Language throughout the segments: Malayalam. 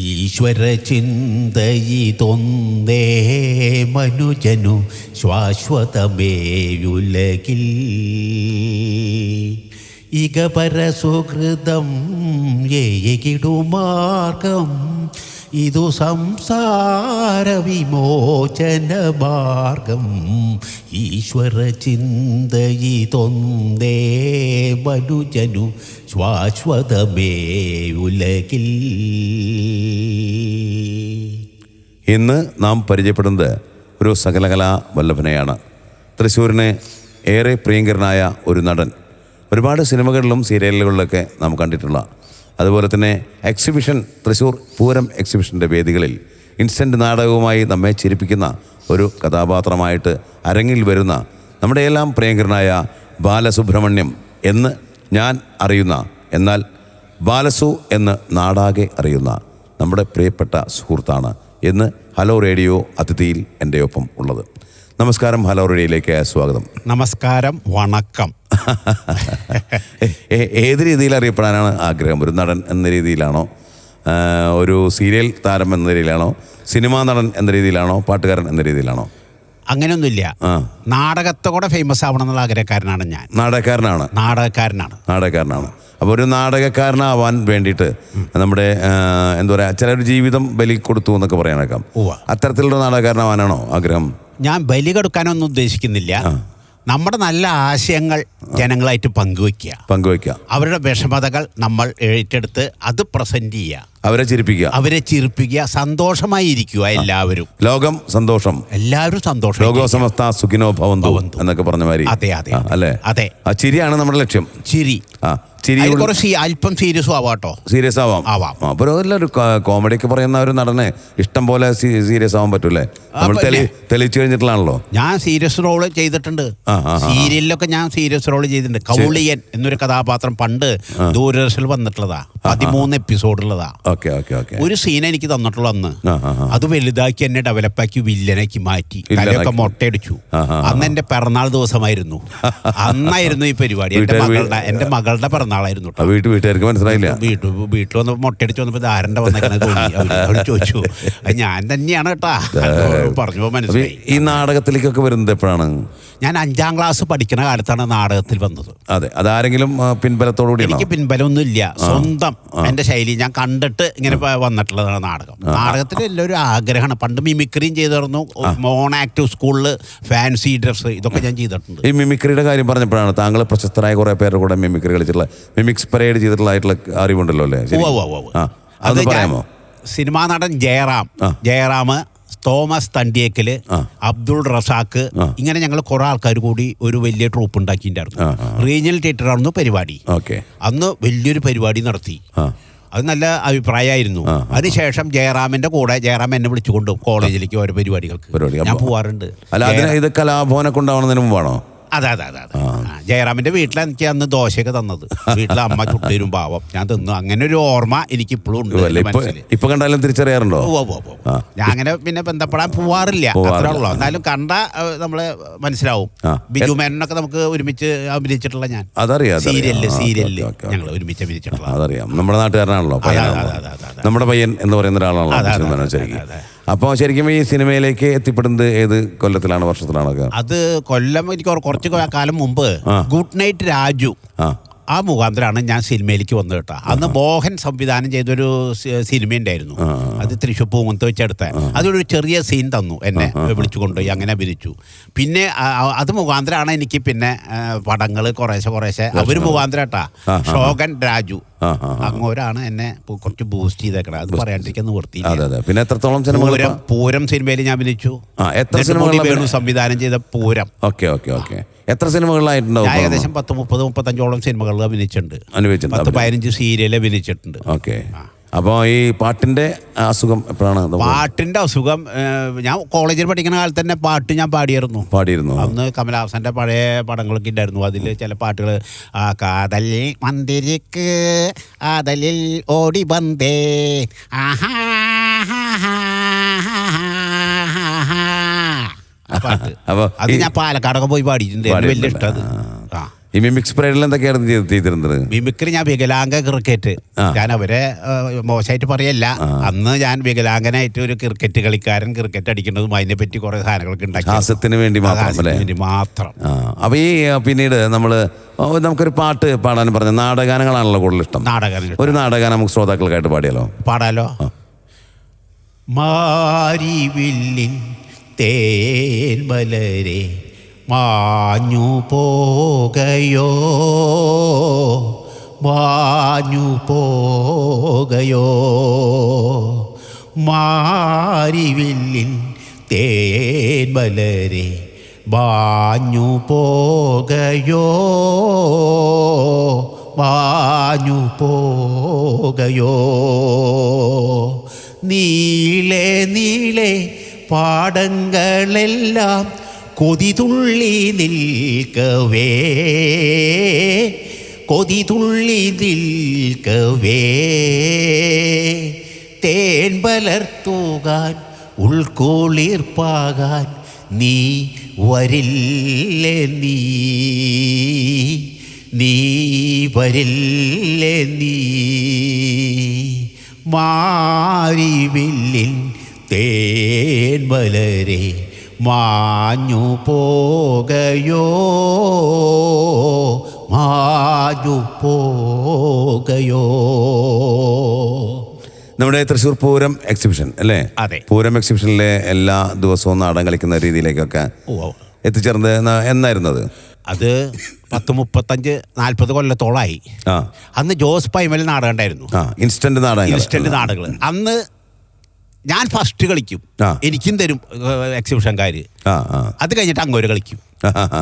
ഈശ്വര ചിന്തയിതൊന്നേ മനുജനു ശാശ്വതമേയുലകിൽ. ഇകപരസുഹൃതം ഏകിടുമാർഗം ഇതു സംസാര വിമോചന മാർഗം. ഈശ്വര ചിന്തയിതൊന്നേ മനുജനു ശാശ്വതമേ ഉലകിൽ. ഇന്ന് നാം പരിചയപ്പെടുന്നത് ഒരു സകലകലാ വല്ലഭനെയാണ്. തൃശ്ശൂരിനെ ഏറെ പ്രിയങ്കരനായ ഒരു നടൻ. ഒരുപാട് സിനിമകളിലും സീരിയലുകളിലൊക്കെ നാം കണ്ടിട്ടുള്ള അതുപോലെ തന്നെ എക്സിബിഷൻ തൃശ്ശൂർ പൂരം എക്സിബിഷന്റെ വേദികളിൽ ഇൻസ്റ്റന്റ് നാടകവുമായി നമ്മെ ചിരിപ്പിക്കുന്ന ഒരു കഥാപാത്രമായിട്ട് അരങ്ങിൽ വരുന്ന നമ്മുടെ എല്ലാം പ്രിയങ്കരനായ ബാലസുബ്രഹ്മണ്യം എന്ന് ഞാൻ അറിയുന്ന എന്നാൽ ബാലസു എന്ന് നാടാകെ അറിയുന്ന നമ്മുടെ പ്രിയപ്പെട്ട സുഹൃത്താണ് എന്ന് ഹലോ റേഡിയോ അതിഥിയിൽ എന്റെ ഒപ്പം ഉള്ളത്. നമസ്കാരം ഹലോ റേഡിയോയിലേക്ക് സ്വാഗതം. നമസ്കാരം വണക്കം. ഏത് രീതിയിൽ അറിയപ്പെടാനാണ് ആഗ്രഹം? ഒരു നടൻ എന്ന രീതിയിലാണോ? ഒരു സീരിയൽ താരം എന്ന രീതിയിലാണോ? സിനിമാ നടൻ എന്ന രീതിയിലാണോ? പാട്ടുകാരൻ എന്ന രീതിയിലാണോ? അങ്ങനെയൊന്നുമില്ല. നാടകത്തോടെ ഫേമസ് ആവണം എന്നുള്ള ആഗ്രഹക്കാരനാണ് ഞാൻ. നാടകക്കാരനാണ്? നാടകക്കാരനാണ്. നാടകക്കാരനാണ്. അപ്പോൾ ഒരു നാടകക്കാരനാവാൻ വേണ്ടിയിട്ട് നമ്മുടെ എന്താ പറയുക ചിലർ ജീവിതം ബലി കൊടുത്തു എന്നൊക്കെ പറയാനേക്കാം. അത്തരത്തിലുള്ള നാടകക്കാരനാവാനാണോ ആഗ്രഹം? ഞാൻ ബലി കൊടുക്കാനൊന്നും ഉദ്ദേശിക്കുന്നില്ല. നമ്മുടെ നല്ല ആശയങ്ങൾ ജനങ്ങളായിട്ട് പങ്കുവെക്കുക. പങ്കുവെക്കുക. അവരുടെ വിഷമതകൾ നമ്മൾ ഏറ്റെടുത്ത് അത് പ്രസന്റ് ചെയ്യുക. അവരെ ചിരിപ്പിക്കുക. അവരെ ചിരിപ്പിക്കുക. സന്തോഷമായി ഇരിക്കുക എല്ലാവരും. ലോകം സന്തോഷം. എല്ലാവരും സന്തോഷം. ലോകോസമസ്ത സുഖിനോ ഭവന്തു. എന്നൊക്കെ പറഞ്ഞ മാതിരി. അതെ, അതെ, അല്ലേ? അതെ. ആ ചിരിയാണ് നമ്മുടെ ലക്ഷ്യം. ചിരി. ആ. ചിരി അതിൽ കുറച്ച് അല്പം സീരിയസും ആവാട്ടോ സീരിയസ് ആവാം. ആവാം. അപ്പോൾ ഒരു കോമഡി ഒക്കെ പറയുന്ന ഒരു നടനെ ഇഷ്ടം പോലെ സീരിയസ് ആവാൻ പറ്റൂലേ നമ്മൾ തെളിയിച്ചു കഴിഞ്ഞിട്ടാണല്ലോ ഞാൻ സീരിയസ് റോൾ ചെയ്തിട്ടുണ്ട്. സീരിയലിലൊക്കെ ഞാൻ സീരിയസ് റോൾ ചെയ്തിട്ടുണ്ട്. കൗളിയൻ എന്നൊരു കഥാപാത്രം പണ്ട് ദൂരദർശനിൽ വന്നിട്ടുള്ളതാ. പതിമൂന്ന് എപ്പിസോഡുള്ളതാ. Okay okay okay. ഒരു സീൻ എനിക്ക് തന്നിട്ടുള്ള അന്ന്. അത് വലുതാക്കി എന്നെ ഡെവലപ്പാക്കി വില്ലനാക്കി മാറ്റി. തലയൊക്കെ മുട്ടയടിച്ചു. അന്ന് എന്റെ പിറന്നാൾ ദിവസമായിരുന്നു. അന്നായിരുന്നു ഈ പരിപാടി. എന്റെ മകളുടെ എന്റെ മകളുടെ പിറന്നാളായിരുന്നു വീട്ടുകാർക്ക് മനസ്സിലായില്ല. വീട്ടിൽ വീട്ടിൽ വന്ന് മുട്ടയടിച്ച് വന്നപ്പോ ധാരണ്ട വന്നേക്കണ തോന്നി. അവർ അവർ ചോദിച്ചു. ഞാൻ തന്നെയാണ് കേട്ടാ. പറഞ്ഞു മനസ്സിലായി. ഈ നാടകത്തിലേക്കൊക്കെ വരുന്നത് എപ്പോഴാണ്? ഞാൻ അഞ്ചാം ക്ലാസ് പഠിക്കുന്ന കാലത്താണ് നാടകത്തിൽ വന്നത്. അതെ അതാരെങ്കിലും പിൻബലത്തോടുകൂടി പിൻബലത്തോടു പിൻബലമൊന്നും എനിക്ക് പിൻബലമൊന്നുമില്ല സ്വന്തം എന്റെ ശൈലി ഞാൻ കണ്ടിട്ട് ഇങ്ങനെ വന്നിട്ടുള്ളതാണ് നാടകം. നാടകത്തിൽ എല്ലാവരും ആഗ്രഹമാണ്. പണ്ട് മിമിക്രിയും ചെയ്തിരുന്നു. മോൺ ആക്റ്റീവ് സ്കൂളിൽ ഫാൻസി ഡ്രസ് ഇതൊക്കെ ഞാൻ ചെയ്തിട്ടുണ്ട്. ഈ മിമിക്രിയുടെ കാര്യം പറഞ്ഞപ്പോഴാണ് താങ്കൾ പ്രശസ്തരായ കുറേ പേരുടെ കൂടെ മിമിക്രി കളിച്ചിട്ടുള്ള മിമിക്സ് പരേഡ് ചെയ്തിട്ടുള്ളതായിട്ടുള്ള അറിവുണ്ടല്ലോ അല്ലേ? ഓ ഓ ഓ ഉവ്വ്. ആ അത് പറയാമോ? സിനിമാ നടൻ ജയറാം. ജയറാം തോമസ് തണ്ടിയേക്കൽ അബ്ദുൾ റസാക്ക് ഇങ്ങനെ ഞങ്ങൾ കുറെ ആൾക്കാർ കൂടി ഒരു വലിയ ട്രൂപ്പ് ഉണ്ടാക്കിയിട്ടുണ്ടായിരുന്നു. റീജിയണൽ തിയേറ്ററായിരുന്നു പരിപാടി. ഓക്കെ. അന്ന് വലിയൊരു പരിപാടി നടത്തി. അത് നല്ല അഭിപ്രായമായിരുന്നു. അതിനുശേഷം ജയറാമിന്റെ കൂടെ ജയറാം എന്നെ വിളിച്ചുകൊണ്ടും കോളേജിലേക്ക് ഓരോ പരിപാടികൾക്ക്. ഞാൻ പോവാറുണ്ട്. അല്ല അതിന് ഇത് കലാഭവനൊക്കെ ഉണ്ടാവുന്നതിന് മുമ്പാണോ? അതെ അതെ അതെ അതെ. ആ, ജയറാമിന്റെ വീട്ടിലാണ് എനിക്ക് അന്ന് ദോശയൊക്കെ തന്നത്. വീട്ടിലെ അമ്മ ചുട്ടരും പാവം. ഞാൻ തിന്നു. അങ്ങനെ ഒരു ഓർമ്മ എനിക്ക് ഇപ്പോഴും ഉണ്ട് അല്ല എന്റെ ഇപ്പൊ മനസ്സിൽ. ഇപ്പൊ കണ്ടാലും തിരിച്ചറിയാറുണ്ടോ? ഉവ്വ് ഉവ്വ് ഉവ്വ്. ഞാൻ അങ്ങനെ പിന്നെ ബന്ധപ്പെടാൻ പോവാറില്ല. പോവാറില്ല. അത്രേ ഉള്ളൂ. എന്നാലും കണ്ട ഏഹ്, നമ്മൾ മനസ്സിലാവും. ആ. ബിജു മേനനൊക്കെ നമുക്ക് ഒരുമിച്ച് അഭിനയിച്ചിട്ടുള്ള ഞാൻ. അതറിയാം അതറിയാം. സീരിയലിൽ ആ, സീരിയലിൽ ഓക്കേ, ഓക്കേ. ഞങ്ങൾ ഒരുമിച്ച് അഭിനയിച്ചിട്ടുള്ള അതറിയാം. നമ്മുടെ നാട്ടുകാരനാണല്ലോ പയ്യനാണല്ലോ. അതെ, അതെ, അതെ. നമ്മുടെ പയ്യൻ എന്ന് പറയുന്ന ഒരാളാണല്ലോ അതെ, അതെ, ശരിക്കും അതെ, ശരിക്കും. അതെ, അപ്പോൾ ശരിക്കും ഈ സിനിമയിലേക്ക് എത്തിപ്പെടുന്നത് ഏത് കൊല്ലത്തിലാണ് വർഷത്തിലാണൊക്കെ? അത് കൊല്ലം എനിക്ക് കുറച്ച് കാലം മുമ്പ് ഗുഡ് നൈറ്റ് രാജു ആ. മുഖാന്തരാണ് മുഖാന്തരമാണ് ഞാൻ സിനിമയിലേക്ക് വന്നത് കേട്ടോ. അന്ന് മോഹൻ സംവിധാനം ചെയ്തൊരു സിനിമ ഉണ്ടായിരുന്നു അത് തൃശ്ശൂർ പൂമുത്ത് വെച്ചെടുത്ത അതൊരു ചെറിയ സീൻ തന്നു എന്നെ വിളിച്ചു കൊണ്ടുപോയി അങ്ങനെ അഭിനയിച്ചു. പിന്നെ അത് മുഖാന്തരമാണ് എനിക്ക് പിന്നെ പടങ്ങൾ കുറേശ്ശെ കുറേശ്ശെ. അവർ മുഖാന്തരം കേട്ടാ ഷോകൻ രാജു. അങ്ങോരാണ് എന്നെ കുറച്ച് ബൂസ്റ്റ് ചെയ്തേക്കണത് അത് പറയാണ്ടിരിക്കാൻ നിവർത്തി അതെ അതെ. പിന്നെ എത്രത്തോളം സിനിമകൾ പൂരം പൂരം സിനിമയിൽ ഞാൻ അഭിനയിച്ചു ആ, എത്ര സിനിമകൾ സംവിധാനം ചെയ്ത പൂരം. Okay okay okay. എത്ര സിനിമകളിലായിട്ടുണ്ടാവും ഞാൻ ഏകദേശം പത്ത് മുപ്പത് മുപ്പത്തഞ്ചോളം സിനിമകളിൽ അഭിനയിച്ചിട്ടുണ്ട്. പത്ത് പതിനഞ്ച് സീരിയൽ അഭിനയിച്ചിട്ടുണ്ട്. ഓക്കെ. അപ്പോൾ ഈ പാട്ടിന്റെ അസുഖം എപ്പോഴാണ്? പാട്ടിന്റെ പാട്ടിന്റെ അസുഖം ഞാൻ കോളേജിൽ പഠിക്കുന്ന കാലത്ത് തന്നെ പാട്ട് ഞാൻ പാടിയിരുന്നു പാടിയിരുന്നു അന്ന് കമലഹാസന്റെ പഴയ പടങ്ങളൊക്കെ ഉണ്ടായിരുന്നു. അതിൽ ചില പാട്ടുകൾ ആ കാതൽ മന്ദിരിക്ക് ആതലിൽ ഓടി വന്നേ. ആഹാ അപ്പോൾ അത് ഞാൻ പാലക്കാടൊക്കെ പോയി പാടിയിട്ടുണ്ട്. വലിയ ഇഷ്ടം ഈ മിമിക്സ് പരേഡിൽ എന്തൊക്കെയായിരുന്നു ചെയ്ത് ചെയ്തിരുന്നത്? മിമിക്രി ഞാൻ വികലാംഗ ക്രിക്കറ്റ് ഞാൻ അവരെ മോശമായിട്ട് പറയല്ല. അന്ന് ഞാൻ വികലാംഗനായിട്ട് ഒരു ക്രിക്കറ്റ് കളിക്കാരൻ ക്രിക്കറ്റ് അടിക്കുന്നതും അതിനെ പറ്റി കുറെ സാധനങ്ങളൊക്കെ ഉണ്ടാക്കി. ഹാസ്യത്തിന് വേണ്ടി മാത്രം അപ്പൊ വേണ്ടി മാത്രം. ആ. ഈ പിന്നീട് നമ്മൾ നമുക്കൊരു പാട്ട് പാടാൻ പറഞ്ഞ നാടകാനങ്ങളാണല്ലോ കൂടുതൽ ഇഷ്ടം. നാടകം ഒരു നാടകം നമുക്ക് ശ്രോതാക്കൾക്കായിട്ട് പാടിയാലോ? പാടാലോ? മാരിവില്ലിൻ തേൻ മലരെ മാഞ്ഞു പോകയോ മാഞ്ഞു പോകയോ മാരിവില്ലിൻ തേൻമലരെ മാഞ്ഞു പോകയോ മാഞ്ഞു പോകയോ നീളെ നീളെ പാടങ്ങളെല്ലാം കൊതിതുള്ളി നിൽക്കവേ കൊതിതുള്ളി നിൽക്കവേ. തേൻ പലർത്തുകാൻ ഉൾക്കുളിർപ്പാകാൻ നീ വരില്ലേ നീ? നീ വരില്ലേ നീ? മാരിവില്ലിൻ തേൻ മലരെ മാഞ്ഞു പോകയോ മാഞ്ഞു പോകയോ നമ്മുടെ തൃശ്ശൂർ പൂരം എക്സിബിഷൻ അല്ലേ? അതെ. പൂരം എക്സിബിഷനിലെ എല്ലാ ദിവസവും നാടകം കളിക്കുന്ന രീതിയിലേക്കൊക്കെ എത്തിച്ചേർന്നത് എന്നാ- എന്നായിരുന്നത് അത്? പത്ത് മുപ്പത്തഞ്ച് നാല്പത് കൊല്ലത്തോളായി. അന്ന് ജോസ് പൈമൽ നാടകം ഉണ്ടായിരുന്നു. ഇൻസ്റ്റന്റ് നാടകം ഇൻസ്റ്റന്റ് നാടകങ്ങൾ. അന്ന് ഞാൻ ഫസ്റ്റ് കളിക്കും. എനിക്കും തരും ആ അത് കഴിഞ്ഞിട്ട് അങ്ങോട്ട് കളിക്കും.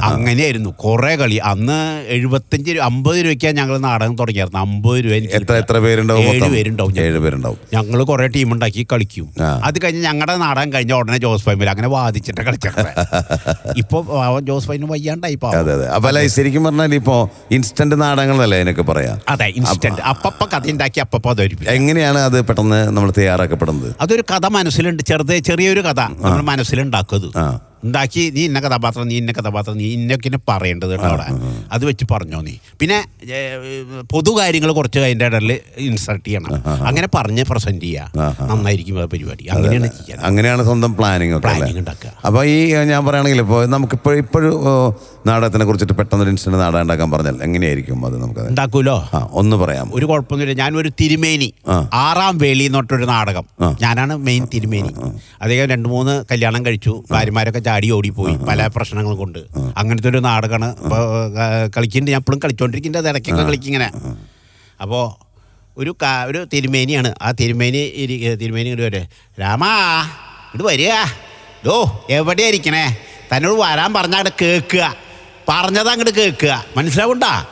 അങ്ങനെയായിരുന്നു. കുറെ കളി. അന്ന് എഴുപത്തഞ്ച് അമ്പത് രൂപയ്ക്കാണ് ഞങ്ങൾ നാടകം തുടങ്ങിയായിരുന്നു. അമ്പത് രൂപ എത്ര എത്ര പേരുണ്ടാവും ഏഴ്? പേരുണ്ടാവും ഏഴ് പേരുണ്ടാവും. ഞങ്ങൾ കുറെ ടീം ഉണ്ടാക്കി കളിക്കും അത് കഴിഞ്ഞ് ഞങ്ങളുടെ നാടകം കഴിഞ്ഞ ഉടനെ ജോസ് ഫൈമിൽ അങ്ങനെ വാദിച്ചിട്ട് കളിച്ചിട്ട് ഇപ്പൊ ജോസ് ഫൈമിന് വയ്യാണ്ടായി അപ്പൊ അല്ല ശരിക്കും പറഞ്ഞാൽ ഇപ്പോ ഇൻസ്റ്റന്റ് നാടകങ്ങളല്ലേ അതിനൊക്കെ പറയാ? അതെ ഇൻസ്റ്റന്റ്. അപ്പപ്പ കഥ ഉണ്ടാക്കി അപ്പപ്പ അത് എങ്ങനെയാണ് അത് പെട്ടെന്ന് നമ്മൾ തയ്യാറാക്കപ്പെടുന്നത്? അതൊരു കഥ മനസ്സിലുണ്ട്. ചെറുത് ചെറിയൊരു കഥ നമ്മൾ മനസ്സിലുണ്ടാക്കുന്നത്. ഉണ്ടാക്കി നീ ഇന്ന കഥാപാത്രം നീ ഇന്ന കഥാപാത്രം നീ ഇന്നൊക്കെ പറയേണ്ടത് കേട്ടോ അവിടെ. അത് വെച്ച് പറഞ്ഞോ നീ. പിന്നെ പൊതു കാര്യങ്ങൾ കുറച്ച് അതിന്റെ ഇടയിൽ ഇൻസർട്ട് ചെയ്യണം. അങ്ങനെ പറഞ്ഞ് പ്രസന്റ് ചെയ്യുക നന്നായിരിക്കും പരിപാടി. അങ്ങനെയാണ് ചെയ്യുക അങ്ങനെയാണ് സ്വന്തം പ്ലാനിങ് പ്ലാനിങ് ഉണ്ടാക്കുക. അപ്പോൾ ഈ ഞാൻ പറയുകയാണെങ്കിൽ ഇപ്പോൾ നമുക്കിപ്പോൾ ഇപ്പോഴും നാടകത്തിനെ കുറിച്ചിട്ട് പെട്ടെന്ന് ഒരു ഇൻസിഡന്റ് നാടകം ഉണ്ടാക്കാൻ പറഞ്ഞാൽ എങ്ങനെയായിരിക്കും അത് നമുക്ക് ഉണ്ടാക്കൂലോ ആ ഒന്ന് പറയാം. ഒരു കുഴപ്പമൊന്നുമില്ല. ഞാൻ ഒരു തിരുമേനി ആറാം വേളി എന്ന് പറഞ്ഞിട്ടൊരു നാടകം ഞാനാണ് മെയിൻ തിരുമേനി. അദ്ദേഹം രണ്ട് മൂന്ന് കല്യാണം കഴിച്ചു. ഭാര്യമാരൊക്കെ ചാടി ഓടിപ്പോയി പല പ്രശ്നങ്ങൾ കൊണ്ട്. അങ്ങനത്തെ ഒരു നാടകമാണ് അപ്പോൾ കളിക്കുന്നുണ്ട് ഞാൻ എപ്പോഴും കളിച്ചോണ്ടിരിക്കുന്നത് അത് ഇടയ്ക്കൊക്കെ കളിക്കിങ്ങനെ. അപ്പോൾ ഒരു കാ ഒരു തിരുമേനിയാണ്. ആ തിരുമേനി ഇരി- തിരുമേനി ഇങ്ങോട്ട് വരെ. രാമാ ഇത് വരിക. ഇതോ എവിടെയാ ഇരിക്കണേ? തന്നോട് വരാൻ പറഞ്ഞാൽ അങ്ങോട്ട് കേൾക്കുക. പറഞ്ഞത് അങ്ങോട്ട് കേൾക്കുക. മനസ്സിലാവുണ്ടാ?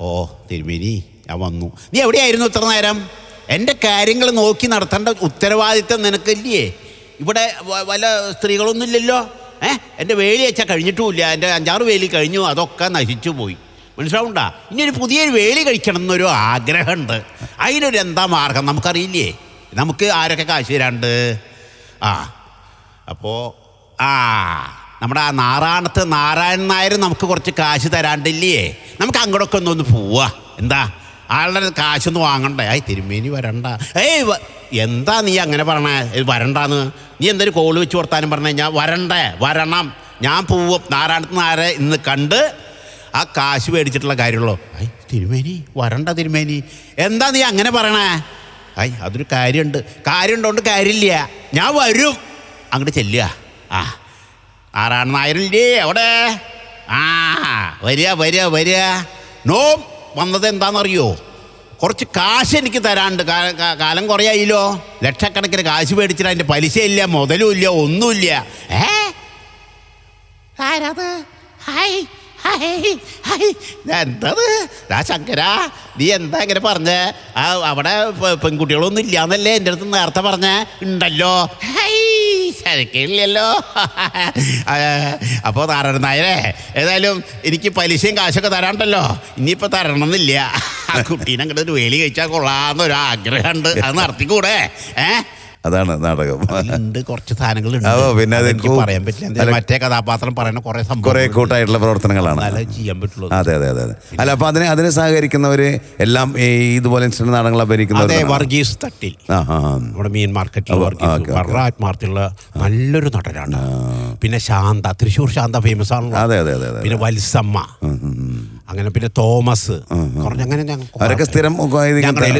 ഓ തിരുമേനി ഞാൻ വന്നു. നീ എവിടെയായിരുന്നു ഇത്ര നേരം? എന്റെ കാര്യങ്ങൾ നോക്കി നടത്തേണ്ട ഉത്തരവാദിത്തം നിനക്കില്ലേ? ഇവിടെ വല്ല സ്ത്രീകളൊന്നും ഇല്ലല്ലോ ഏഹ് എന്റെ വേലി വെച്ചാൽ കഴിഞ്ഞിട്ടുമില്ല. എന്റെ അഞ്ചാറ് വേലി കഴിഞ്ഞു. അതൊക്കെ നശിച്ചു പോയി മനസ്സിലാവുണ്ടാ ഇനി ഒരു പുതിയൊരു വേലി കഴിക്കണം എന്നൊരു ആഗ്രഹമുണ്ട്. അതിനൊരു എന്താ മാർഗം നമുക്കറിയില്ലേ? നമുക്ക് ആരൊക്കെ കാശ് തരാണ്ട്? ആ. അപ്പോൾ ആ. നമ്മുടെ ആ നാറാണത്ത് നാരായണൻ നായർ നമുക്ക് കുറച്ച് കാശ് തരാണ്ടില്ലേ? നമുക്ക് അങ്ങോട്ടൊക്കെ ഒന്ന് ഒന്ന് പോവാ. എന്താ? ആളുടെ കാശൊന്നും വാങ്ങണ്ടേ? ആയി തിരുമേനി വരണ്ട. ഏയ് എന്താ നീ അങ്ങനെ പറഞ്ഞേ വരണ്ടാന്ന്? നീ എന്തൊരു കോൾ വെച്ച് വർത്താനം പറഞ്ഞു കഴിഞ്ഞാൽ വരണ്ടേ വരണം. ഞാൻ പോവും. നാരായണത്ത് നാരെ ഇന്ന് കണ്ട് ആ കാശ് മേടിച്ചിട്ടുള്ള കാര്യമുള്ളൂ. ഐ തിരുമേനി വരണ്ട തിരുമേനി. എന്താ നീ അങ്ങനെ പറയണേ? ഐ അതൊരു കാര്യമുണ്ട് കാര്യമുണ്ടോണ്ട് കാര്യമില്ല. ഞാൻ വരും. അങ്ങോട്ട് ചെല്ലുക. ആ. ആറാണ് നായരില്ലേ? അവിടെ ആ വരിക വരിക വരിക. നോ വന്നത് എന്താണെന്നറിയോ കുറച്ച് കാശ് എനിക്ക് തരാണ്ട്. കാലം കുറയായില്ലോ. ലക്ഷക്കണക്കിന് കാശ് മേടിച്ചിട്ട് അതിന്റെ പലിശയില്ല മുതലും ഇല്ല ഒന്നുമില്ല. ഏ? ആരാത്? Hi hi hi. എന്തത്? ആ ശങ്കര നീ എന്താ ഇങ്ങനെ പറഞ്ഞേ? ആ അവിടെ പെൺകുട്ടികളൊന്നും ഇല്ലാന്നല്ലേ എന്റെ അടുത്ത് നേരത്തെ പറഞ്ഞേ? ഉണ്ടല്ലോ. ഹൈ ശരിക്കില്ലല്ലോ അപ്പോൾ നാരായണ നായരെ ഏതായാലും എനിക്ക് പലിശയും കാശൊക്കെ തരാണ്ടല്ലോ. ഇനിയിപ്പോൾ തരണമെന്നില്ല. ആ കുട്ടീനെ അങ്ങോട്ട് വേലി കഴിച്ചാൽ കൊള്ളാന്നൊരു ആഗ്രഹമുണ്ട് അത് നടത്തിക്കൂടെ? ഏ? അതാണ് നാടകം. ഉണ്ട് കുറച്ച് സാധനങ്ങളുണ്ട്. പിന്നെ അത് എനിക്ക് പറയാൻ പറ്റില്ല. മറ്റേ കഥാപാത്രം പറയുന്ന കുറേ കുറെ സംഭവം കൂട്ടായിട്ടുള്ള പ്രവർത്തനങ്ങളാണ്. എന്നാലേ ചെയ്യാൻ പറ്റുള്ളൂ. അതെ അതെ അതെ അതെ. അല്ല അപ്പൊ അതിനെ അതിനെ സഹകരിക്കുന്നവര് എല്ലാം ഈ ഇതുപോലെ നാടകങ്ങൾ അതെ അഭിനയിക്കുന്നവർ വർഗീസ് തട്ടിൽ. ആ ആ ആ. നമ്മുടെ മീൻ മാർക്കറ്റിൽ വർഗീസ്. Okay, okay. വളരെ ആത്മാർത്ഥമുള്ള നല്ലൊരു നടനാണ്. പിന്നെ ശാന്ത തൃശ്ശൂർ ശാന്ത ഫേമസ് ആണല്ലോ. അതെ അതെ അതെ അതെ പിന്നെ വത്സമ്മ. അങ്ങനെ പിന്നെ തോമസ്. കുറഞ്ഞങ്ങനെ ഞങ്ങൾ അവരൊക്കെ സ്ഥിരം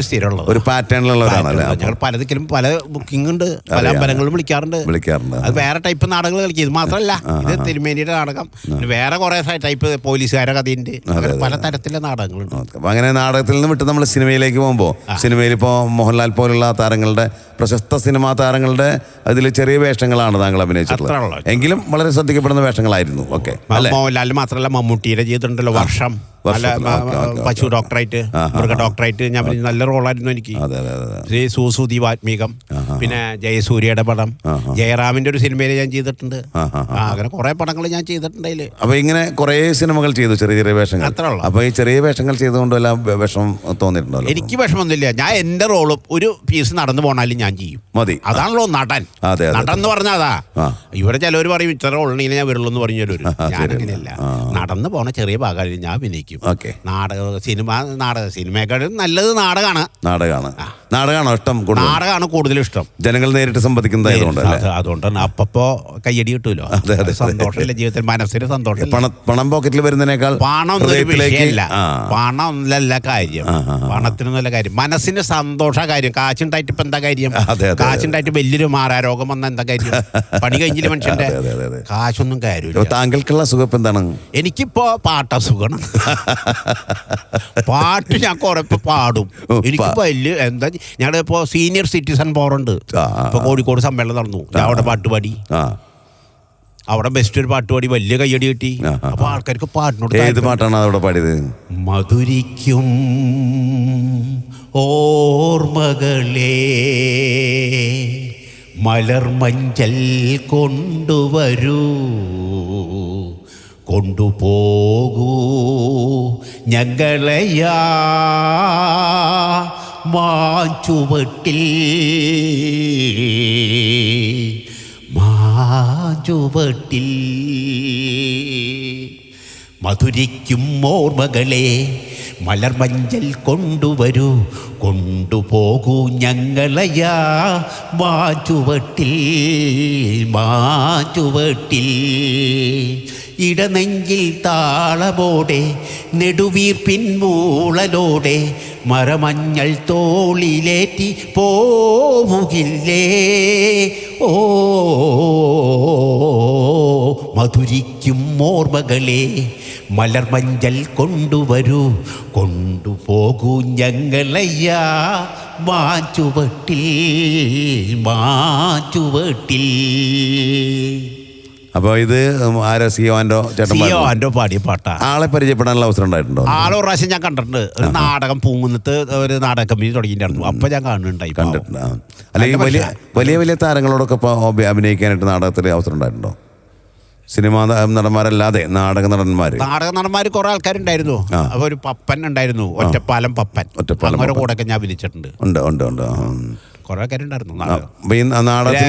സ്ഥിരമുള്ളത് ഒരു പാറ്റേണിലുള്ളവരാണല്ലേ ഞങ്ങൾ പലതിലും പല ബുക്കിംഗ് ഉണ്ട് പല. അമ്പലങ്ങളും വിളിക്കാറുണ്ട്. വിളിക്കാറുണ്ട്. അത് വേറെ ടൈപ്പ് നാടകങ്ങൾ കളിക്കും. ഇത് മാത്രമല്ല ഇത് തിരുമേനിയുടെ നാടകം. വേറെ കുറെ ടൈപ്പ് പോലീസുകാരെ കഥയുണ്ട്. പല തരത്തിലെ നാടകങ്ങളുണ്ട്. അങ്ങനെ നാടകത്തിൽ നിന്ന് വിട്ട് നമ്മൾ സിനിമയിലേക്ക് പോകുമ്പോൾ സിനിമയിൽ ഇപ്പോൾ മോഹൻലാൽ പോലുള്ള താരങ്ങളുടെ പ്രശസ്ത സിനിമാ താരങ്ങളുടെ അതിൽ ചെറിയ വേഷങ്ങളാണ് താങ്കൾ അഭിനയിച്ചിട്ടുള്ളത്. എങ്കിലും വളരെ ശ്രദ്ധിക്കപ്പെടുന്ന വേഷങ്ങളായിരുന്നു. ഓക്കെ. മോഹൻലാൽ മാത്രമല്ല മമ്മൂട്ടിയുടെ ജീവിതമുണ്ടല്ലോ വർഷം. പശു ഡോക്ടറായിട്ട് മൃഗ ഡോക്ടറായിട്ട് ഞാൻ നല്ല റോളായിരുന്നു എനിക്ക്. ശ്രീ സുസുതി വാത്മീകം. പിന്നെ ജയസൂര്യയുടെ പടം ജയറാമിന്റെ ഒരു സിനിമയിൽ ഞാൻ ചെയ്തിട്ടുണ്ട്. അങ്ങനെ കുറെ പടങ്ങൾ ഞാൻ ചെയ്തിട്ടുണ്ട് അതിൽ. അപ്പൊ ഇങ്ങനെ കുറെ സിനിമകൾ ചെയ്തു ചെറിയ ചെറിയ വേഷങ്ങൾ. അത്രേ ഉള്ളൂ. അപ്പൊ ഈ ചെറിയ വേഷങ്ങൾ ചെയ്തുകൊണ്ട് എല്ലാം വിഷം തോന്നിയിട്ടുണ്ടല്ലോ? എനിക്ക് വിഷമൊന്നുമില്ല. ഞാൻ എന്റെ റോളും ഒരു പീസ് നടന്നു പോണാലും ഞാൻ ചെയ്യും. മതി. അതാണല്ലോ നടൻ. നടൻ എന്ന് പറഞ്ഞാൽ അതാ. ഇവിടെ ചിലവർ പറയും ഇത്ര റോളിനെങ്കിൽ ഞാൻ വരുള്ളൂ എന്ന് പറഞ്ഞു ശരി. അങ്ങനെയല്ല. നടന്നു പോണ ചെറിയ ഭാഗങ്ങളിൽ ഞാൻ അഭിനയിക്കും. നാടക സിനിമ നാടക സിനിമയെക്കാളും നല്ലത് നാടകമാണ് നാടകമാണ് നാടകമാണ് ഇഷ്ടം നാടകമാണ് കൂടുതൽ ഇഷ്ടം. ജനങ്ങൾ നേരിട്ട് അത് അതുകൊണ്ടാണ്. അപ്പപ്പോ കയ്യടി അതെ. സന്തോഷമില്ല ജീവിതത്തിൽ മനസ്സിന് സന്തോഷം പണം പോക്കറ്റിൽ വരുന്നതിനേക്കാൾ പണം പണം നല്ല കാര്യം. പണത്തിന് ആ. കാര്യം. മനസ്സിന് സന്തോഷ കാര്യം. കാശുണ്ടായിട്ട് ഇപ്പൊ എന്താ കാര്യം. കാശുണ്ടായിട്ട് വലിയൊരു മാറാരോഗം വന്ന എന്താ കാര്യം? പണി കഴിഞ്ഞില്ല മനുഷ്യന്റെ. കാശൊന്നും കാര്യമില്ല. താങ്കൾക്കുള്ള സുഖം ഇപ്പൊ എന്താണ്? എനിക്കിപ്പോ പാട്ട സുഖമാണ് പാട്ട് ഞാൻ കുറെ പാടും. എനിക്ക് വലിയ എന്താ ഞങ്ങളിപ്പോ സീനിയർ സിറ്റിസൺ ആ, ഇപ്പൊ കോഴിക്കോട് സമ്മേളനം നടന്നു. ഞാൻ അവിടെ പാട്ടുപാടി. ആ. അവിടെ ബെസ്റ്റ് ഒരു പാട്ട് പാടി വലിയ കയ്യടി കിട്ടി. അപ്പൊ ആൾക്കാർക്ക് പാട്ടിനോട് ഏത് പാട്ടാണ് അവിടെ പാടിയത്? മധുരിക്കും ഓർമ്മകളെ മലർമഞ്ചൽ കൊണ്ടുവരൂ. കൊണ്ടുപോകൂ ഞങ്ങളെയാ. മാച്ചുവട്ടിൽ മാഞ്ചുവട്ടിൽ. മധുരിക്കും ഓർമ്മകളെ മലർമഞ്ചൽ കൊണ്ടുവരൂ. കൊണ്ടുപോകൂ ഞങ്ങളയാ മാറ്റുവട്ടിൽ മാറ്റുവട്ടിൽ ഇടനെഞ്ചിൽ താളമോടെ നെടുവീർപ്പിൻ മൂളലോടെ മരമഞ്ഞൾ തോളിലേറ്റി പോവുകില്ലേ? ഓ മധുരിക്കും ഓർമ്മകളെ മലർമഞ്ചൽ കൊണ്ടുവരൂ. കൊണ്ടുപോകൂ ഞങ്ങളയ്യ. മാറ്റുവട്ടിൽ മാറ്റുവട്ടിൽ അപ്പൊ ഇത് ആരാ സിയോന്റെ ചേട്ടന്മാർ സിയോ പാടിയ പാട്ടാ. ആളെ പരിചയപ്പെടാനുള്ള അവസരം ഉണ്ടായിട്ടുണ്ടോ? ആളെ ഒരു പ്രാവശ്യം ഞാൻ കണ്ടിട്ടുണ്ട്. ഒരു നാടകം പൂങ്കുന്നത്ത് ഒരു നാടക കമ്പനി തുടങ്ങിയിട്ടുണ്ടായിരുന്നു അപ്പൊ ഞാൻ കാണുന്നുണ്ടായി. കണ്ടിട്ടുണ്ട്. അല്ലെങ്കിൽ വലിയ വലിയ വലിയ താരങ്ങളോടൊക്കെ ഇപ്പൊ അഭിനയിക്കാനായിട്ട് നാടകത്തിൽ അവസരം ഉണ്ടായിട്ടുണ്ടോ? സിനിമാ നടന്മാരല്ലാതെ നാടക നടന്മാർ നാടക നടന്മാർ കുറെ ആൾക്കാരുണ്ടായിരുന്നു. അപ്പൊ ഒരു പപ്പൻ ഉണ്ടായിരുന്നു. ഒറ്റപ്പാലം പപ്പൻ. ഒറ്റപ്പാലം കൂടെ ഒക്കെ ഞാൻ വിളിച്ചിട്ടുണ്ട്. ഉണ്ട് ഉണ്ട് ഉണ്ട്. കുറെ ഈ നാടകത്തിൽ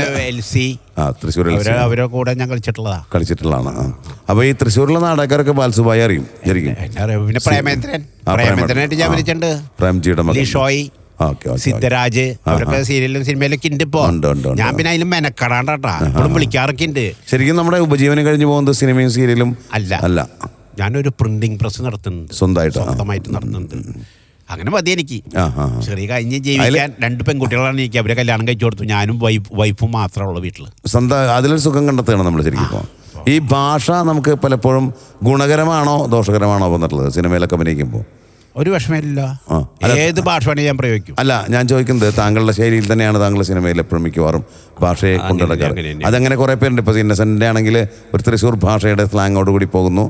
തൃശ്ശൂരിൽ അവരെ കൂടെ ഞാൻ കളിച്ചിട്ടുള്ളതാ. കളിച്ചിട്ടുള്ളതാണ് ആ. അപ്പൊ ഈ തൃശ്ശൂരിലെ നാടകക്കാരൊക്കെ ബാൽസുബായി അറിയും ശരിക്കും. പിന്നെ പ്രേമേന്ദ്രൻ. പ്രേമേന്ദ്രനായിട്ട് ഞാൻ. വിളിച്ചിട്ടുണ്ട്. പ്രേംജിയുടെ ലിഷോയ് സിദ്ധരാജ് അവരൊക്കെ സീരിയലും സിനിമയിലൊക്കെ ഉണ്ട് ഇപ്പോ. ഞാൻ പിന്നെ അതിലും മെനക്കടാണ്ടാട്ടാ. ഇപ്പോഴും വിളിക്കാറൊക്കെ ഉണ്ട്. ശരിക്കും നമ്മുടെ ഉപജീവനം കഴിഞ്ഞു പോകുന്നത് സിനിമയും സീരിയലും അല്ല. അല്ല. ഞാനൊരു പ്രിന്റിംഗ് പ്രസ് നടത്തുന്നുണ്ട്. സ്വന്തമായിട്ട്, സ്വന്തമായിട്ട് നടത്തുന്നുണ്ട്. അങ്ങനെ മതി എനിക്ക്. ചെറിയ കഴിഞ്ഞ് ജീവിക്കാൻ രണ്ട് പെൺകുട്ടികളാണ് എനിക്ക്. അവരെ കല്യാണം കഴിച്ചു കൊടുത്തു. ഞാനും വൈഫ് മാത്രമേ ഉള്ളൂ വീട്ടിൽ സ്വന്തം അതിലൊരു സുഖം കണ്ടെത്തുകയാണ് നമ്മൾ ശരിക്കും ഈ ഭാഷ നമുക്ക് പലപ്പോഴും ഗുണകരമാണോ ദോഷകരമാണോ വന്നിട്ടുള്ളത് സിനിമയിലൊക്കെ അഭിനയിക്കുമ്പോൾ ഒരു വിഷമമില്ല. ഏത് ഭാഷ വേണേ ഞാൻ പ്രയോഗിക്കും. അല്ല ഞാൻ ചോദിക്കുന്നത് താങ്കളുടെ ശൈലിയിൽ തന്നെയാണ് താങ്കൾ സിനിമയിൽ എപ്പോഴും മിക്കവാറും ഭാഷയെ കൊണ്ടുനടക്കാറ്. അതങ്ങനെ കുറേ പേരുണ്ട്. ഇപ്പോൾ ഇന്നസെന്റ് ആണെങ്കിൽ ഒരു തൃശ്ശൂർ ഭാഷയുടെ സ്ലാങ്ങോട് കൂടി പോകുന്നു.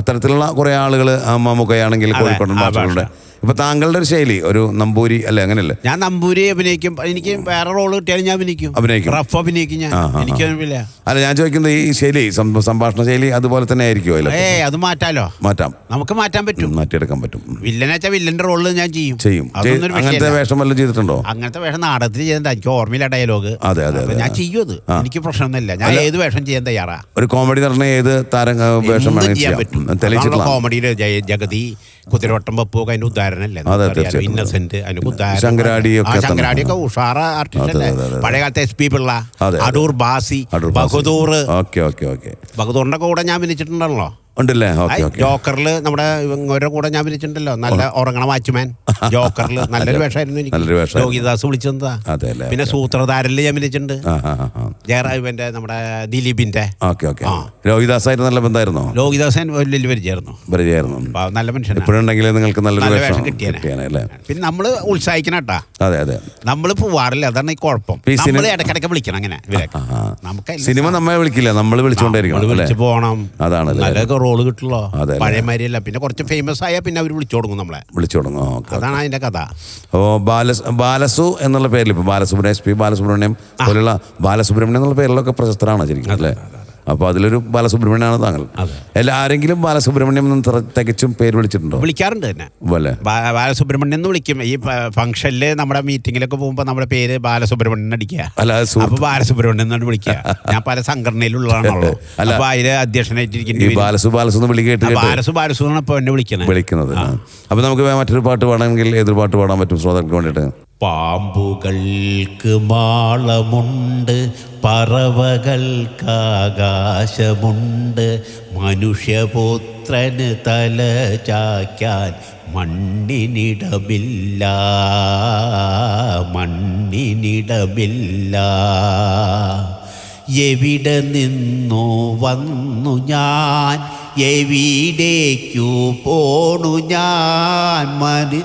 അത്തരത്തിലുള്ള കുറേ ആളുകൾ മമ്മൂക്കയാണെങ്കിൽ മുഖയാണെങ്കിൽ കോഴിക്കോടൻ ആ ഭാഷകളുടെ ഭാഷ. ഇപ്പൊ താങ്കളുടെ ഒരു ശൈലി ഒരു നമ്പൂരി അല്ലെ അങ്ങനെയല്ലേ ഞാൻ നമ്പൂരി അഭിനയിക്കും. എനിക്ക് വേറെ റോൾ കിട്ടിയാലും ഞാൻ അഭിനയിക്കും. അഭിനയിക്കും. റഫ് അഭിനയിക്കും ഞാൻ. ആ, ആ, ആ. എനിക്കൊന്നുമില്ല അല്ല ഞാൻ ചോദിക്കുന്നത് ഈ ശൈലി സം- സംഭാഷണ ശൈലി അതുപോലെ തന്നെ ആയിരിക്കുമോ അല്ലേ അത് മാറ്റാലോ? മാറ്റാം. നമുക്ക് മാറ്റാൻ പറ്റും. മാറ്റിയെടുക്കാൻ പറ്റും. വില്ലനാച്ചാ വില്ലന്റെ റോൾ ഞാൻ ചെയ്യും. ചെയ്യും. അതൊന്നും ഒരു അങ്ങനത്തെ വിഷയമല്ല. വേഷം വല്ലതും ചെയ്തിട്ടുണ്ടോ? അങ്ങനത്തെ വേഷം നാടകത്തിൽ ചെയ്യണ്ട എനിക്ക് ഓർമ്മയില്ല ഡയലോഗ് അതെ, അതെ, അപ്പൊ അതെ. ഞാൻ ചെയ്യും അത്. എനിക്ക് പ്രശ്നമൊന്നുമില്ല ഞാൻ ഏത് വേഷം ചെയ്യാൻ തയ്യാറാ? ഒരു കോമഡി നടന്ന ഏത് താരം വേഷം എന്തും വേണമെങ്കിൽ ചെയ്യാൻ ചെയ്യാം? പറ്റും? തെളിയിച്ചിട്ടുള്ള കോമഡിയിലെ ജഗതി. കുതിരവട്ടം പപ്പുമൊക്കെ അതിന്റെ തീർച്ചയായിട്ടും. ഇന്നസെന്റ് ഉദാഹരണം ശങ്കരാടിയൊക്കെ ആ, തന്നെ. ശങ്കരാടിയൊക്കെ ഉഷാറ ആർട്ടിസ്റ്റ് അതെ, അല്ലേ അതെ, അതെ. പഴയ കാലത്തെ എസ് പി പിള്ള അതെ, അതെ. Adoor Basi Adoor Basi. Bahadoor okay okay okay ബഹദൂറിന്റെ കൂടെ ഞാൻ വിനിച്ചിട്ടുണ്ടല്ലോ ഉണ്ടല്ലേ? ജോക്കറിൽ നമ്മുടെ ഇവരുടെ കൂടെ ഞാൻ വിളിച്ചിട്ടുണ്ടല്ലോ. നല്ല ഉറങ്ങണ വാച്ച്മാൻ. ജോക്കറിൽ നല്ലൊരു വേഷമായിരുന്നു എനിക്ക്. യോഗീദാസ് വിളിച്ചെന്താ പിന്നെ സൂത്രധാരനിൽ ഞാൻ വിളിച്ചിട്ടുണ്ട്. ജയറാജുവിന്റെ നമ്മുടെ ദിലീപിന്റെ. രോഹിദാസായിട്ട് നല്ല ബന്ധമായിരുന്നോ? ലോകിദാസൻ വലിയ പരിചയമായിരുന്നു പരിചയമായിരുന്നു നല്ല മനുഷ്യനാണ് എപ്പോഴുണ്ടെങ്കിൽ നിങ്ങൾക്ക് നല്ലൊരു നല്ല വേഷം വേഷം കിട്ടിയേനെ. കിട്ടിയാനെ അല്ലേ? പിന്നെ നമ്മൾ ഉത്സാഹിക്കണം കേട്ടാ. അതെ അതെ. നമ്മൾ പോവാറില്ല. അതാണ് ഈ കുഴപ്പം. നമ്മൾ ഇടയ്ക്കിടയ്ക്ക് വിളിക്കണം അങ്ങനെ. നമുക്ക് സിനിമ നമ്മളെ വിളിക്കില്ല. നമ്മൾ വിളിച്ചുകൊണ്ടിരിക്കണം നമ്മൾ അല്ലേ? റോൾ കിട്ടുള്ളൂ? പഴയ മാതിരിയല്ല പിന്നെ കുറച്ച് ഫേമസ് ആയാൽ പിന്നെ അവർ വിളിച്ചു തുടങ്ങും നമ്മളെ. വിളിച്ചു തുടങ്ങും അതാണ് അതിന്റെ കഥ. ഓ ബാലസ് ബാലസു എന്നുള്ള പേരിൽ ഇപ്പോൾ ബാലസുബ്രഹ്മണ്യം എസ് പി ബാലസുബ്രഹ്മണ്യം പോലുള്ള ബാലസുബ്രഹ്മണ്യം എന്നുള്ള പേരിലൊക്കെ പ്രശസ്തരാണ് ശരിക്കും അല്ലേ? അപ്പോൾ അതിലൊരു ബാലസുബ്രഹ്മണ്യനാണ് താങ്കൾ. അല്ല ആരെങ്കിലും ബാലസുബ്രഹ്മണ്യം എന്ന് തികച്ചും പേര് വിളിച്ചിട്ടുണ്ടോ? വിളിക്കാറുണ്ട് തന്നെ. ബാലസുബ്രഹ്മണ്യം എന്ന് വിളിക്കും. ഈ ഫംഗ്ഷനിൽ നമ്മുടെ മീറ്റിങ്ങിലൊക്കെ പോകുമ്പോൾ നമ്മുടെ പേര് ബാലസുബ്രഹ്മണ്യൻ അടിക്കുക. അല്ല അപ്പോൾ ബാലസുബ്രഹ്മണ്യൻ എന്നാണ് വിളിക്കുക. ഞാൻ പല സംഘടനയിലുള്ളതാണല്ലോ. അല്ല. അപ്പൊ അതിൽ അധ്യക്ഷനായിട്ടിരിക്കേണ്ടി ഈ ബാലസു ബാലസു എന്ന് വിളി കേട്ട് ആ, കേട്ട് ബാലസു ബാലസു എന്നാണ് ഇപ്പൊ എന്നെ വിളിക്കുന്നത്. വിളിക്കുന്നത് അപ്പോൾ നമുക്ക് മറ്റൊരു പാട്ട് പാടണമെങ്കിൽ ഏതൊരു പാട്ട് പാടാൻ പറ്റും ശ്രോതാക്കൾക്ക് വേണ്ടിയിട്ട്? പാമ്പുകൾക്ക് മാളമുണ്ട് പറവകൾക്കാകാശമുണ്ട്. മനുഷ്യപുത്രന് തല ചായ്ക്കാൻ മണ്ണിനിടമില്ല മണ്ണിനിടമില്ല. എവിടെ നിന്നു വന്നു ഞാൻ എവിടേക്കു പോണു ഞാൻ? മനു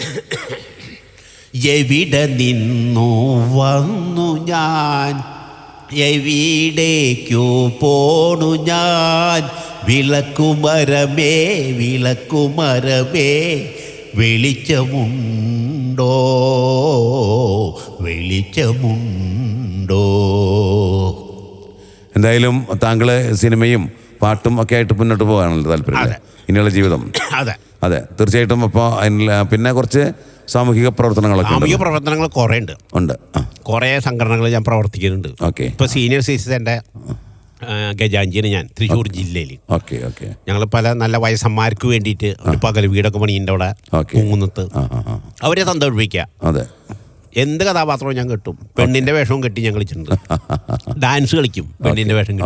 എവിടെ നിന്നു വന്നു ഞാൻ? എവിടേക്കു പോണു ഞാൻ? വിളക്കുമരമേ വിളക്കുമരമേ വെളിച്ചമുണ്ടോ? വെളിച്ചമുണ്ടോ? എന്തായാലും താങ്കൾ സിനിമയും പാട്ടും ഒക്കെ ആയിട്ട് മുന്നോട്ട് പോകാനല്ലോ താല്പര്യം? ഇനിയുള്ള ജീവിതം. അതെ. അതെ. തീർച്ചയായിട്ടും അപ്പോൾ പിന്നെ കുറച്ച് സാമൂഹിക പ്രവർത്തനങ്ങളൊക്കെ സാമൂഹിക പ്രവർത്തനങ്ങൾ കുറേ ഉണ്ട്. ഉണ്ട് കുറേ സംഘടനകൾ ഞാൻ പ്രവർത്തിക്കുന്നുണ്ട്. ഓക്കെ. ഇപ്പോൾ സീനിയർ സിറ്റിസന്റെ ഗജാഞ്ചിന് ഞാൻ തൃശ്ശൂർ ജില്ലയിൽ ഓക്കെ ഓക്കെ. ഞങ്ങൾ പല നല്ല വയസ്സന്മാർക്ക് വേണ്ടിയിട്ട് ഒരു പകൽ വീടൊക്കെ പണിയുണ്ട് അവിടെ അവരെ സന്തോഷിപ്പിക്കുക. അതെ. എന്ത് കഥാപാത്രവും ഞാൻ കെട്ടും. പെണ്ണിന്റെ വേഷവും കെട്ടി ഞാൻ കളിച്ചിട്ടുണ്ട്. ഡാൻസ് കളിക്കും. പെണ്ണിന്റെ വേഷം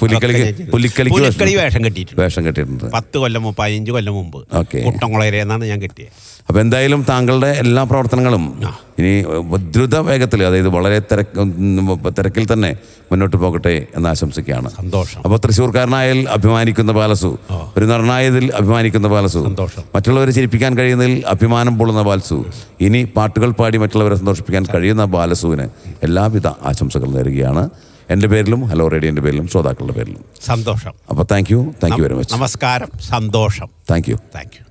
പുലിക്കളി വേഷം- കെട്ടിയിട്ടുണ്ട്. വേഷം കെട്ടിയിട്ടുണ്ട്. പത്ത് കൊല്ലം മുമ്പ് പതിനഞ്ച് കൊല്ലം മുമ്പ് ഓക്കെ. കുട്ടംകുളരെന്നാണ് ഞാൻ കെട്ടിയത് അപ്പോൾ എന്തായാലും താങ്കളുടെ എല്ലാ പ്രവർത്തനങ്ങളും ഇനി ദ്രുത വേഗത്തിൽ അതായത് വളരെ തിരക്ക് തിരക്കിൽ തന്നെ മുന്നോട്ട് പോകട്ടെ എന്ന് ആശംസിക്കുകയാണ്. സന്തോഷം. അപ്പോൾ തൃശ്ശൂർക്കാരനായാൽ അഭിമാനിക്കുന്ന പാലസു ഒരു നിർണായതിൽ അഭിമാനിക്കുന്ന പാലസു സന്തോഷം. മറ്റുള്ളവരെ ചിരിപ്പിക്കാൻ കഴിയുന്നതിൽ അഭിമാനം പൊള്ളുന്ന പാലസു ഇനി പാട്ടുകൾ പാടി മറ്റുള്ളവരെ സന്തോഷിപ്പിക്കാൻ കഴിയുന്ന ബാലസുവിന് എല്ലാവിധ ആശംസകൾ നേരുകയാണ്. എന്റെ പേരിലും ഹലോ റേഡിയോന്റെ പേരിലും ശ്രോതാക്കളുടെ പേരിലും. സന്തോഷം. അപ്പോൾ thank you thank you very much നമസ്കാരം സന്തോഷം. Thank you thank U